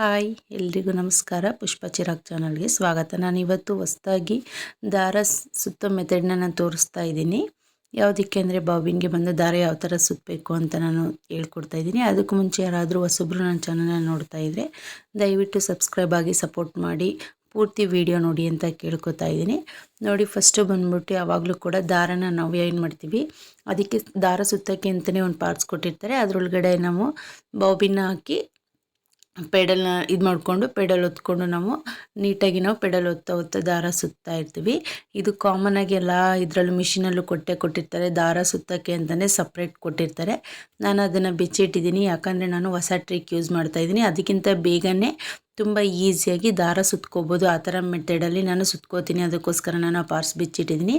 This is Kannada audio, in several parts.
ಹಾಯ್, ಎಲ್ರಿಗೂ ನಮಸ್ಕಾರ. ಪುಷ್ಪ ಚಿರಾಗ್ ಚಾನಲ್ಗೆ ಸ್ವಾಗತ. ನಾನು ಇವತ್ತು ಹೊಸ್ದಾಗಿ ದಾರ ಸುತ್ತ ಮೆಥಡ್ನ ನಾನು ತೋರಿಸ್ತಾ ಇದ್ದೀನಿ. ಯಾವುದಕ್ಕೆ ಅಂದರೆ ಬಾಬಿನ್ಗೆ ಬಂದು ದಾರ ಯಾವ ಥರ ಸುತ್ತಬೇಕು ಅಂತ ನಾನು ಹೇಳ್ಕೊಡ್ತಾ ಇದ್ದೀನಿ. ಅದಕ್ಕೂ ಮುಂಚೆ ಯಾರಾದರೂ ಹೊಸಬ್ರು ನನ್ನ ಚಾನಲ್ನ ನೋಡ್ತಾ ಇದ್ದರೆ ದಯವಿಟ್ಟು ಸಬ್ಸ್ಕ್ರೈಬ್ ಆಗಿ ಸಪೋರ್ಟ್ ಮಾಡಿ, ಪೂರ್ತಿ ವಿಡಿಯೋ ನೋಡಿ ಅಂತ ಕೇಳ್ಕೊತಾ ಇದ್ದೀನಿ. ನೋಡಿ ಫಸ್ಟು ಬಂದ್ಬಿಟ್ಟು ಯಾವಾಗಲೂ ಕೂಡ ದಾರನ ನಾವು ಏನು ಮಾಡ್ತೀವಿ, ಅದಕ್ಕೆ ದಾರ ಸುತ್ತಕ್ಕೆ ಅಂತಲೇ ಒಂದು ಪಾರ್ಟ್ಸ್ ಕೊಟ್ಟಿರ್ತಾರೆ. ಅದರೊಳಗಡೆ ನಾವು ಬಾಬಿನ ಹಾಕಿ ಪೆಡಲ್ನ ಇದು ಮಾಡಿಕೊಂಡು ಪೆಡಲ್ ಹೊತ್ಕೊಂಡು ನಾವು ನೀಟಾಗಿ ನಾವು ಪೆಡಲ್ ಒತ್ತ ಹೊತ್ತ ದಾರ ಸುತ್ತಾ ಇರ್ತೀವಿ. ಇದು ಕಾಮನ್ ಆಗಿ ಎಲ್ಲ ಇದರಲ್ಲೂ ಮಿಷಿನಲ್ಲೂ ಕೊಟ್ಟೆ ಕೊಟ್ಟಿರ್ತಾರೆ. ದಾರ ಸುತ್ತಕ್ಕೆ ಅಂತಲೇ ಸಪ್ರೇಟ್ ಕೊಟ್ಟಿರ್ತಾರೆ. ನಾನು ಅದನ್ನು ಬಿಚ್ಚಿಟ್ಟಿದ್ದೀನಿ. ಯಾಕಂದರೆ ನಾನು ಹೊಸ ಟ್ರಿಕ್ ಯೂಸ್ ಮಾಡ್ತಾ ಇದ್ದೀನಿ. ಅದಕ್ಕಿಂತ ಬೇಗನೆ ತುಂಬ ಈಸಿಯಾಗಿ ದಾರ ಸುತ್ಕೋಬೋದು. ಆ ಥರ ಮೆಥಡಲ್ಲಿ ನಾನು ಸುತ್ಕೋತೀನಿ. ಅದಕ್ಕೋಸ್ಕರ ನಾನು ಪಾರ್ಸ್ ಬಿಚ್ಚಿಟ್ಟಿದ್ದೀನಿ.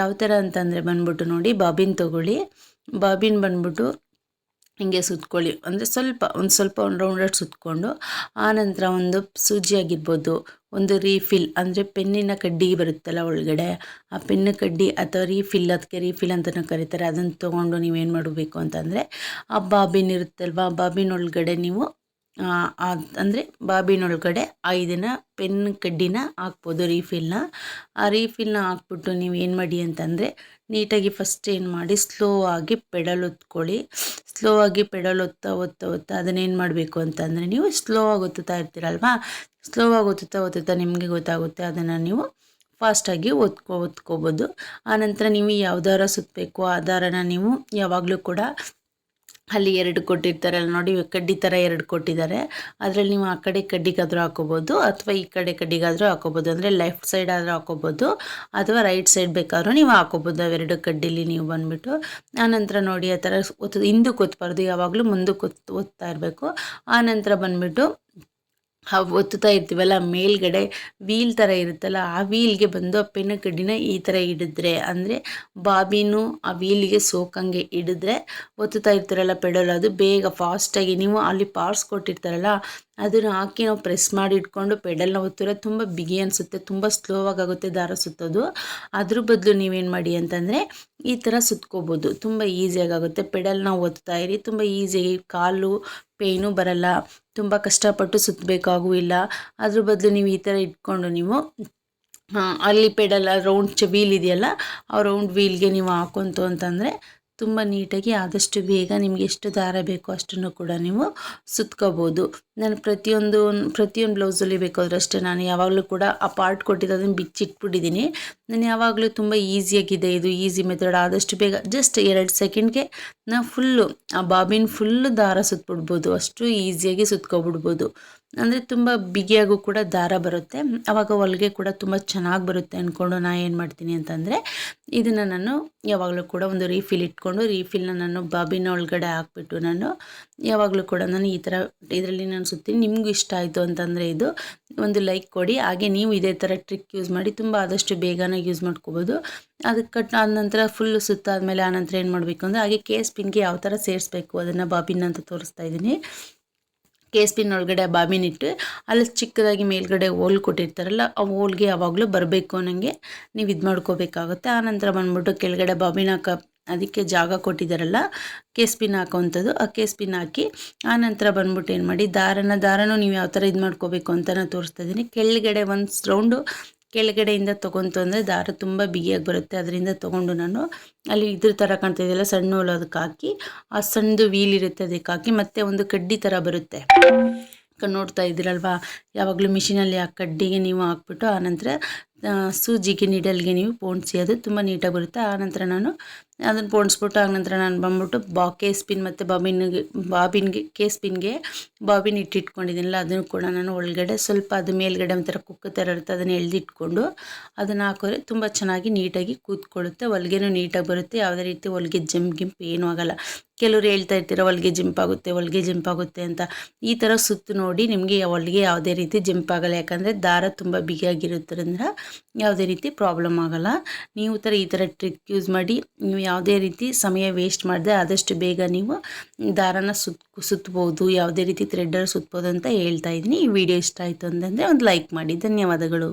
ಯಾವ ಥರ ಅಂತಂದರೆ ಬಂದ್ಬಿಟ್ಟು ನೋಡಿ, ಬಾಬಿನ್ ತೊಗೊಳ್ಳಿ. ಬಾಬಿನ್ ಬಂದ್ಬಿಟ್ಟು ಹಿಂಗೆ ಸುತ್ಕೊಳ್ಳಿ. ಅಂದರೆ ಸ್ವಲ್ಪ, ಒಂದು ಸ್ವಲ್ಪ ಒಂದು ರೌಂಡ್ ಸುತ್ತಕೊಂಡು ಆನಂತರ ಒಂದು ಸೂಜಿ ಆಗಿರ್ಬೋದು, ಒಂದು ರೀಫಿಲ್ ಅಂದರೆ ಪೆನ್ನಿನ ಕಡ್ಡಿ ಬರುತ್ತಲ್ಲ ಒಳಗಡೆ, ಆ ಪೆನ್ನು ಕಡ್ಡಿ ಅಥವಾ ರೀಫಿಲ್ ಅದಕ್ಕೆ ರೀಫಿಲ್ ಅಂತಲೂ ಕರೀತಾರೆ. ಅದನ್ನು ತೊಗೊಂಡು ನೀವೇನು ಮಾಡಬೇಕು ಅಂತಂದರೆ, ಆ ಬಾಬಿನ್ ಇರುತ್ತಲ್ವ, ಆ ಬಾಬಿನ ಒಳಗಡೆ ನೀವು ಅಂದರೆ ಬಾಬಿನೊಳಗಡೆ ಐದನ್ನು ಪೆನ್ ಕಡ್ಡಿನ ಹಾಕ್ಬೋದು ರೀಫಿಲ್ನ. ಆ ರೀಫಿಲ್ನ ಹಾಕ್ಬಿಟ್ಟು ನೀವು ಏನು ಮಾಡಿ ಅಂತಂದರೆ ನೀಟಾಗಿ ಫಸ್ಟ್ ಏನು ಮಾಡಿ ಸ್ಲೋ ಆಗಿ ಪೆಡಲ್ ಒತ್ಕೊಳ್ಳಿ ಸ್ಲೋ ಆಗಿ ಪೆಡಲ್ ಒತ್ತಾ ಒತ್ತಾ ಒತ್ತಾ ಅದನ್ನೇನು ಮಾಡಬೇಕು ಅಂತಂದರೆ ನೀವು ಸ್ಲೋ ಆಗಿ ಇರ್ತೀರಲ್ವಾ? ಸ್ಲೋ ಆಗಿ ಒತ್ತುತ್ತಾ ಒತ್ತುತ್ತಾ ನಿಮಗೆ ಗೊತ್ತಾಗುತ್ತೆ ಅದನ್ನು ನೀವು ಫಾಸ್ಟಾಗಿ ಒತ್ಕೊ, ಒತ್ಕೋಬೋದು. ಆನಂತರ ನೀವು ಯಾವ ದಾರ ಸುತ್ತಬೇಕು ಆ ದಾರನ ನೀವು ಯಾವಾಗಲೂ ಕೂಡ ಅಲ್ಲಿ ಎರಡು ಕೊಟ್ಟಿರ್ತಾರಲ್ಲ ನೋಡಿ ಕಡ್ಡಿ ಥರ ಎರಡು ಕೊಟ್ಟಿದ್ದಾರೆ. ಅದರಲ್ಲಿ ನೀವು ಆ ಕಡೆ ಕಡ್ಡಿಗಾದರೂ ಹಾಕೋಬೋದು ಅಥವಾ ಈ ಕಡೆ ಕಡ್ಡಿಗಾದರೂ ಹಾಕೋಬೋದು. ಅಂದರೆ ಲೆಫ್ಟ್ ಸೈಡ್ ಆದರೂ ಹಾಕೋಬೋದು ಅಥವಾ ರೈಟ್ ಸೈಡ್ ಬೇಕಾದ್ರೂ ನೀವು ಹಾಕೋಬೋದು. ಅವೆರಡು ಕಡ್ಡಿಲಿ ನೀವು ಬಂದುಬಿಟ್ಟು ಆನಂತರ ನೋಡಿ ಆ ಥರ ಒತ್ತು ಕೂತ್ಬಾರ್ದು ಯಾವಾಗಲೂ ಮುಂದೆ ಕೂತ್ ಓದ್ತಾ ಇರಬೇಕು. ಆನಂತರ ಬಂದುಬಿಟ್ಟು ಒತ್ತುತ್ತಾ ಇರ್ತೀವಲ್ಲ, ಮೇಲ್ಗಡೆ ವೀಲ್ ಥರ ಇರುತ್ತಲ್ಲ, ಆ ವೀಲ್ಗೆ ಬಂದು ಆ ಕಡ್ಡಿನ ಈ ಥರ ಹಿಡಿದ್ರೆ ಅಂದರೆ ಬಾಬಿನೂ ಆ ವೀಲಿಗೆ ಸೋಕಂಗೆ ಹಿಡಿದ್ರೆ ಒತ್ತುತ್ತಾ ಇರ್ತಾರಲ್ಲ ಪೆಡಲ್, ಅದು ಬೇಗ ಫಾಸ್ಟಾಗಿ ನೀವು ಅಲ್ಲಿ ಪಾರ್ಸ್ ಕೊಟ್ಟಿರ್ತಾರಲ್ಲ, ಅದನ್ನು ಹಾಕಿ ನಾವು ಪ್ರೆಸ್ ಮಾಡಿ ಇಟ್ಕೊಂಡು ಪೆಡಲ್ನ ಒತ್ತಿರೋ ತುಂಬ ಬಿಗಿ ಅನಿಸುತ್ತೆ, ತುಂಬ ಸ್ಲೋವಾಗಿ ಆಗುತ್ತೆ ದಾರ ಸುತ್ತೋದು. ಅದ್ರ ಬದಲು ನೀವೇನು ಮಾಡಿ ಅಂತಂದರೆ ಈ ಥರ ಸುತ್ಕೋಬೋದು, ತುಂಬ ಈಸಿಯಾಗಿ ಆಗುತ್ತೆ. ಪೆಡಲ್ನ ಒತ್ತಾ ಇರಿ, ತುಂಬ ಈಸಿಯಾಗಿ ಕಾಲು ಪೇಯ್ನು ಬರಲ್ಲ. ತುಂಬ ಕಷ್ಟಪಟ್ಟು ಸುತ್ತಬೇಕಾಗುವಿಲ್ಲ ಅದ್ರ ಬದಲು ನೀವು ಈ ಥರ ಇಟ್ಕೊಂಡು ನೀವು ಅಲ್ಲಿ ಪೆಡಲ್ ರೌಂಡ್ ಚ ವೀಲ್ ಇದೆಯಲ್ಲ, ಆ ರೌಂಡ್ ವೀಲ್ಗೆ ನೀವು ಹಾಕೊಂತು ಅಂತಂದರೆ ತುಂಬ ನೀಟಾಗಿ ಆದಷ್ಟು ಬೇಗ ನಿಮಗೆ ಎಷ್ಟು ದಾರ ಬೇಕೋ ಅಷ್ಟನ್ನು ಕೂಡ ನೀವು ಸುತ್ಕೋಬೋದು. ನಾನು ಪ್ರತಿಯೊಂದು ಪ್ರತಿಯೊಂದು ಬ್ಲೌಸಲ್ಲಿ ಬೇಕಾದ್ರೆ ಅಷ್ಟೇ, ನಾನು ಯಾವಾಗಲೂ ಕೂಡ ಆ ಪಾರ್ಟ್ ಕೊಟ್ಟಿದ್ದು ಅದನ್ನು ಬಿಚ್ಚಿಟ್ಬಿಟ್ಟಿದ್ದೀನಿ ನಾನು ಯಾವಾಗಲೂ ತುಂಬ ಈಸಿಯಾಗಿದೆ ಇದು ಈಸಿ ಮೆಥಡ್ ಆದಷ್ಟು ಬೇಗ ಜಸ್ಟ್ ಎರಡು ಸೆಕೆಂಡ್ಗೆ ನಾವು ಫುಲ್ಲು ಆ ಬಾಬಿನ ಫುಲ್ಲು ದಾರ ಸುತ್ತಬಿಡ್ಬೋದು ಅಷ್ಟು ಈಸಿಯಾಗಿ ಸುತ್ಕೊಬಿಡ್ಬೋದು. ಅಂದರೆ ತುಂಬ ಬಿಗಿಯಾಗೂ ಕೂಡ ದಾರ ಬರುತ್ತೆ. ಆವಾಗ ಹೊಲಿಗೆ ಕೂಡ ತುಂಬ ಚೆನ್ನಾಗಿ ಬರುತ್ತೆ ಅಂದ್ಕೊಂಡು ನಾನು ಏನು ಮಾಡ್ತೀನಿ ಅಂತಂದರೆ, ಇದನ್ನು ನಾನು ಯಾವಾಗಲೂ ಕೂಡ ಒಂದು ರೀಫಿಲ್ ಇಟ್ಕೊಂಡು, ರೀಫಿಲ್ನ ನಾನು ಬಾಬಿನ ಒಳಗಡೆ ಹಾಕ್ಬಿಟ್ಟು ನಾನು ಯಾವಾಗಲೂ ಕೂಡ ನಾನು ಈ ಥರ ಇದರಲ್ಲಿ ನಾನು ಸುತ್ತೀನಿ. ನಿಮಗೂ ಇಷ್ಟ ಆಯಿತು ಅಂತಂದರೆ ಇದು ಒಂದು ಲೈಕ್ ಕೊಡಿ. ಹಾಗೆ ನೀವು ಇದೇ ಥರ ಟ್ರಿಕ್ ಯೂಸ್ ಮಾಡಿ ತುಂಬ ಆದಷ್ಟು ಬೇಗನೆ ಯೂಸ್ ಮಾಡ್ಕೋಬೋದು. ಅದಕ್ಕೆ ಕಟ್ ಆದ ನಂತರ ಫುಲ್ಲು ಸುತ್ತಾದಮೇಲೆ ಆನಂತರ ಏನು ಮಾಡಬೇಕು ಅಂದರೆ ಹಾಗೆ ಕೇಸ್ ಪಿನ್ಗೆ ಯಾವ ಥರ ಸೇರಿಸ್ಬೇಕು ಅದನ್ನು ಬಾಬಿನ ಅಂತ ತೋರಿಸ್ತಾ ಇದ್ದೀನಿ. ಕೇಸ್ ಪಿನ್ ಒಳಗಡೆ ಬಾಬಿನಿಟ್ಟು ಅಲ್ಲಿ ಚಿಕ್ಕದಾಗಿ ಮೇಲ್ಗಡೆ ಹೋಲ್ ಕೊಟ್ಟಿರ್ತಾರಲ್ಲ, ಆ ಹೋಲ್ಗೆ ಯಾವಾಗಲೂ ಬರಬೇಕು ಅನ್ನೋಂಗೆ ನೀವು ಇದು ಮಾಡ್ಕೋಬೇಕಾಗುತ್ತೆ. ಆನಂತರ ಬಂದ್ಬಿಟ್ಟು ಕೆಳಗಡೆ ಬಾಬಿನ ಹಾಕ, ಅದಕ್ಕೆ ಜಾಗ ಕೊಟ್ಟಿದ್ದಾರಲ್ಲ ಕೇಸ್ಪಿನ್ ಹಾಕೋವಂಥದ್ದು, ಆ ಕೇಸ್ಪಿನ್ ಹಾಕಿ ಆನಂತರ ಬಂದ್ಬಿಟ್ಟು ಏನು ಮಾಡಿ, ದಾರನ, ದಾರನೂ ನೀವು ಯಾವ ಥರ ಇದು ಮಾಡ್ಕೋಬೇಕು ಅಂತ ನಾನು ತೋರಿಸ್ತಾ ಇದ್ದೀನಿ ಕೆಳಗಡೆ ಒಂದು ರೌಂಡು ಕೆಳಗಡೆಯಿಂದ ತೊಗೊಂತು ಅಂದರೆ ದಾರ ತುಂಬ ಬಿಗಿಯಾಗಿ ಬರುತ್ತೆ. ಅದರಿಂದ ತೊಗೊಂಡು ನಾನು ಅಲ್ಲಿ ಇದ್ರ ಥರ ಕಾಣ್ತಿದೆಯಲ್ಲ ಸಣ್ಣ ಹೋಲು ಅದಕ್ಕೆ ಹಾಕಿ, ಆ ಸಣ್ಣದು ವೀಲ್ ಇರುತ್ತೆ ಅದಕ್ಕೆ ಹಾಕಿ, ಮತ್ತೆ ಒಂದು ಕಡ್ಡಿ ಥರ ಬರುತ್ತೆ. ನೋಡ್ತಾ ಇದ್ದೀರಲ್ವಾ, ಯಾವಾಗಲೂ ಮಿಷಿನಲ್ಲಿ ಆ ಕಡ್ಡಿಗೆ ನೀವು ಹಾಕ್ಬಿಟ್ಟು, ಆನಂತರ ಸೂಜಿಗೆ ನೀಡಲ್ಗೆ ನೀವು ಪೋಣಿಸಿ, ಅದು ತುಂಬ ನೀಟಾಗಿ ಬರುತ್ತೆ. ಆನಂತರ ನಾನು ಅದನ್ನು ಪೋಣಿಸ್ಬಿಟ್ಟು ಆನಂತರ ನಾನು ಬಂದ್ಬಿಟ್ಟು ಬಾ ಕೇಸ್ಪಿನ್ ಮತ್ತು ಬಾಬಿನ್ಗೆ ಬಾಬಿನ್ಗೆ ಕೇಸ್ಪಿನ್ಗೆ ಬಾಬಿನ್ ಇಟ್ಟಿಟ್ಕೊಂಡಿದ್ದೀನಲ್ಲ ಅದನ್ನು ಕೂಡ ನಾನು ಒಳಗಡೆ ಸ್ವಲ್ಪ ಅದು ಮೇಲ್ಗಡೆ ಒಂಥರ ಕುಕ್ಕ ಥರ ಇರುತ್ತೆ, ಅದನ್ನು ಎಳೆದಿಟ್ಕೊಂಡು ಅದನ್ನು ಹಾಕೋರೆ ತುಂಬ ಚೆನ್ನಾಗಿ ನೀಟಾಗಿ ಕೂತ್ಕೊಳ್ಳುತ್ತೆ. ಹೊಲಿಗೆನೂ ನೀಟಾಗಿ ಬರುತ್ತೆ. ಯಾವುದೇ ರೀತಿ ಹೊಲಿಗೆ ಜಂಪ್ ಗಿಂಪ್ ಏನೂ ಆಗೋಲ್ಲ. ಕೆಲವರು ಹೇಳ್ತಾ ಇರ್ತೀರ, ಹೊಲಿಗೆ ಜಿಂಪ್ ಆಗುತ್ತೆ, ಹೊಲಿಗೆ ಜಿಂಪ್ ಆಗುತ್ತೆ ಅಂತ. ಈ ಥರ ಸುತ್ತು ನೋಡಿ ನಿಮಗೆ ಹೊಲಿಗೆ ಯಾವುದೇ ರೀತಿ ಜಿಂಪ್ ಆಗಲ್ಲ. ಯಾಕಂದರೆ ದಾರ ತುಂಬ ಬಿಗಿಯಾಗಿರೋದ್ರಿಂದ ಯಾವುದೇ ರೀತಿ ಪ್ರಾಬ್ಲಮ್ ಆಗೋಲ್ಲ. ನೀವು ಥರ, ಈ ಥರ ಟ್ರಿಕ್ ಯೂಸ್ ಮಾಡಿ, ನೀವು ಯಾವುದೇ ರೀತಿ ಸಮಯ ವೇಸ್ಟ್ ಮಾಡಿದೆ ಆದಷ್ಟು ಬೇಗ ನೀವು ದಾರನ ಸುತ್ತ ಸುತ್ತಬಹುದು ಯಾವುದೇ ರೀತಿ ಥ್ರೆಡ್ಡರ್ ಸುತ್ತಬಹುದು ಅಂತ ಹೇಳ್ತಾ ಇದ್ದೀನಿ. ಈ ವಿಡಿಯೋ ಇಷ್ಟ ಆಯಿತು ಅಂತಂದರೆ ಒಂದು ಲೈಕ್ ಮಾಡಿ. ಧನ್ಯವಾದಗಳು.